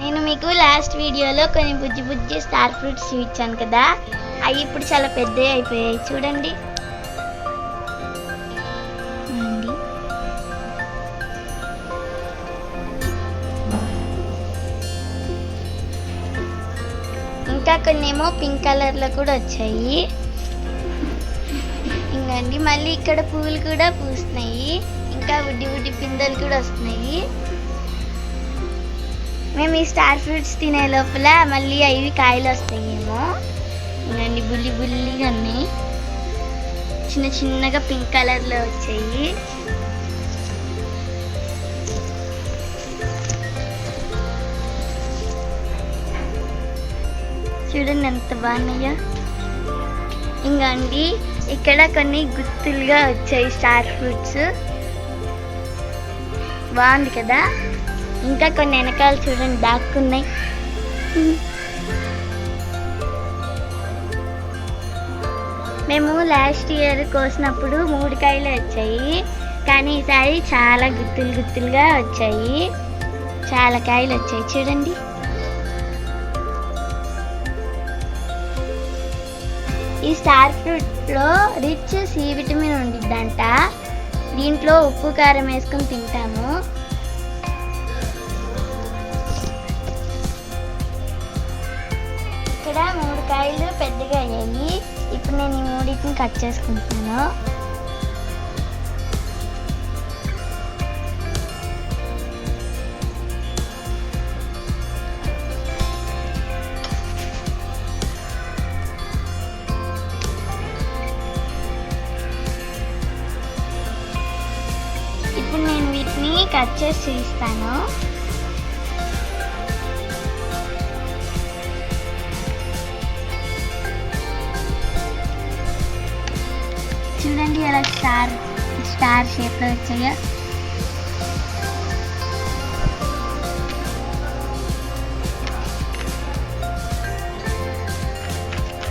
నేను మీకు లాస్ట్ వీడియోలో కొన్ని బుజ్జి బుజ్జి స్టార్ ఫ్రూట్స్ ఇచ్చాను కదా. అవి ఇప్పుడు చాలా పెద్దవి అయిపోయాయి. చూడండి. ఇంకా కొన్ని ఏమో పింక్ కలర్లో కూడా వచ్చాయి. ఇంకండి మళ్ళీ ఇక్కడ పువ్వులు కూడా పూస్తున్నాయి. ఇంకా బుడ్డి బుడ్డి పిందెలు కూడా వస్తున్నాయి. మేము ఈ స్టార్ ఫ్రూట్స్ తినే లోపల మళ్ళీ అవి కాయలు వస్తాయేమో. ఇవన్నీ బుల్లి బుల్లిగా ఉన్నాయి చిన్న చిన్నగా పింక్ కలర్లో వచ్చాయి. చూడండి ఎంత బాగున్నాయో. ఇంకా అండి ఇక్కడ కొన్ని గుత్తులుగా వచ్చాయి స్టార్ ఫ్రూట్స్. బాగుంది కదా? ఇంకా కొన్ని వెనకాల చూడండి దాక్కున్నాయి మేము లాస్ట్ ఇయర్ కోసినప్పుడు మూడు కాయలు వచ్చాయి. కానీ ఈసారి చాలా గుత్తులు గుత్తులుగా వచ్చాయి. చాలా కాయలు వచ్చాయి చూడండి. ఈ స్టార్ ఫ్రూట్లో రిచ్ సి విటమిన్ ఉండిద్దంట. దీంట్లో ఉప్పు కారం వేసుకొని తింటాము. ఇక్కడ మూడు కాయలు పెద్దగా అయ్యాయి. ఇప్పుడు నేను ఈ మూడింటిని కట్ చేసుకుంటున్నాను ఇప్పుడు నేను వీటిని కట్ చేసి ఇస్తాను చూడండి ఎలా స్టార్ స్టార్ షేప్లో వచ్చాయో.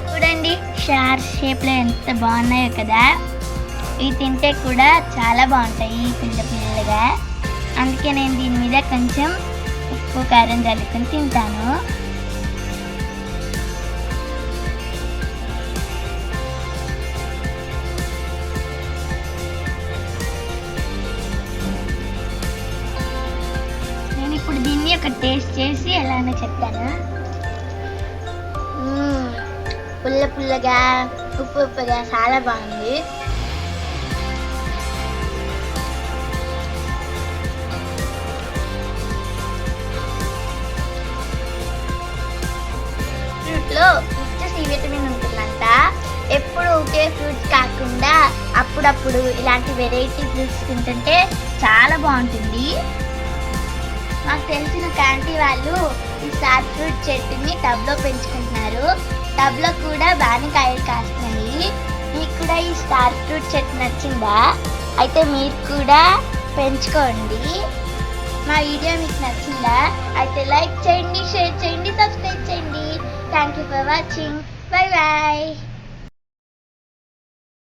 చూడండి స్టార్ షేప్లో ఎంత బాగున్నాయో కదా. ఇవి తింటే కూడా చాలా బాగుంటాయి పిల్ల పిల్లలుగా అందుకే నేను దీని మీద కొంచెం ఉప్పు కారం జల్లుకొని తింటాను. ఇప్పుడు ఒక టేస్ట్ చేసి ఎలానో చెప్తాను పుల్ల పుల్లగా ఉప్పు ఉప్పుగా చాలా బాగుంది. ఫ్రూట్లో రిచ్ సి విటమిన్ ఉంటుందంట. ఎప్పుడు ఒకే ఫ్రూట్స్ కాకుండా అప్పుడప్పుడు ఇలాంటి వెరైటీ ఫ్రూట్స్ తింటుంటే చాలా బాగుంటుంది. మాకు తెలిసిన క్యాంటీ వాళ్ళు ఈ స్టార్ ఫ్రూట్ చెట్టుని టబ్లో పెంచుకుంటున్నారు. టబ్లో కూడా బాగానే కాయలు కాస్తున్నాయి. మీకు కూడా ఈ స్టార్ ఫ్రూట్ చెట్టు నచ్చిందా? అయితే మీరు కూడా పెంచుకోండి. మా వీడియో మీకు నచ్చిందా? అయితే లైక్ చేయండి షేర్ చేయండి సబ్స్క్రైబ్ చేయండి. Thank you for watching bye bye